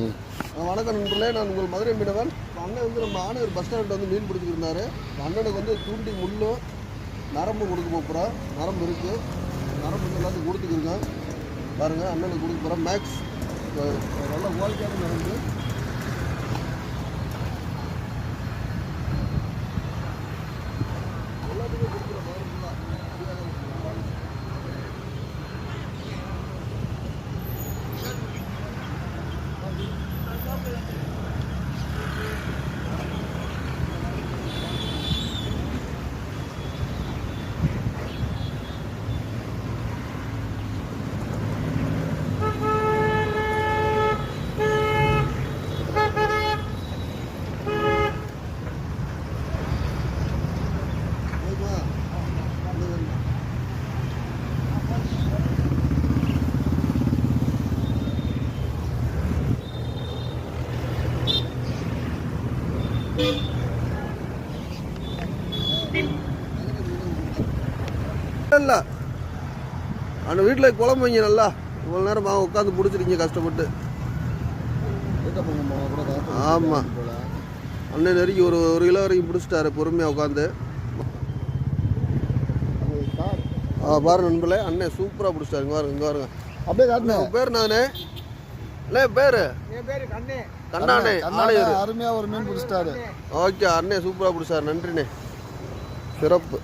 ம் வணக்கம் நண்பர்களே. நான் உங்கள் மதுரை மீனவன். அண்ணன் வந்து நம்ம ஆணையர் பஸ் ஸ்டாண்ட் வந்து மீன் பிடிச்சிட்டு இருந்தாரு. அண்ணனுக்கு வந்து தூண்டி முள்ளும் நரம்பு கொடுக்க போகிறோம் நரம்பு இருக்குது நரம்பு எல்லாத்தையும் எல்லாத்துக்கும் கொடுத்துக்கிருக்கேன். பாருங்கள் அண்ணனுக்கு கொடுக்க போகிறோம் மேக்ஸ் நல்ல குவாலிட்டியான நரம்பு. இல்லை. அந்த வீட்டில் குழம்பு வைங்க நல்லா. இவ்வளோ நேரம் அவங்க உட்காந்து பிடிச்சிருக்கீங்க கஷ்டப்பட்டு. ஆமாம் அண்ணன் நெருக்கி ஒரு ஒரு கிலோ வரைக்கும் பிடிச்சிட்டாரு பொறுமையாக உட்காந்து ஆ பாரு நண்பர்களே அண்ணன் சூப்பராக பிடிச்சிட்டாரு. இங்கே பாருங்க இங்கே பாருங்க. அப்படியே பேர் நானே இல்லை பேர்? என் பேரு கண்ணே. கண்ணாண்ணே ஆணையர் அருமையா ஒரு மீன் பிடிச்சிட்டாரு. ஓகே அண்ணே சூப்பராக பிடிச்சார். நன்றிண்ணே. சிறப்பு.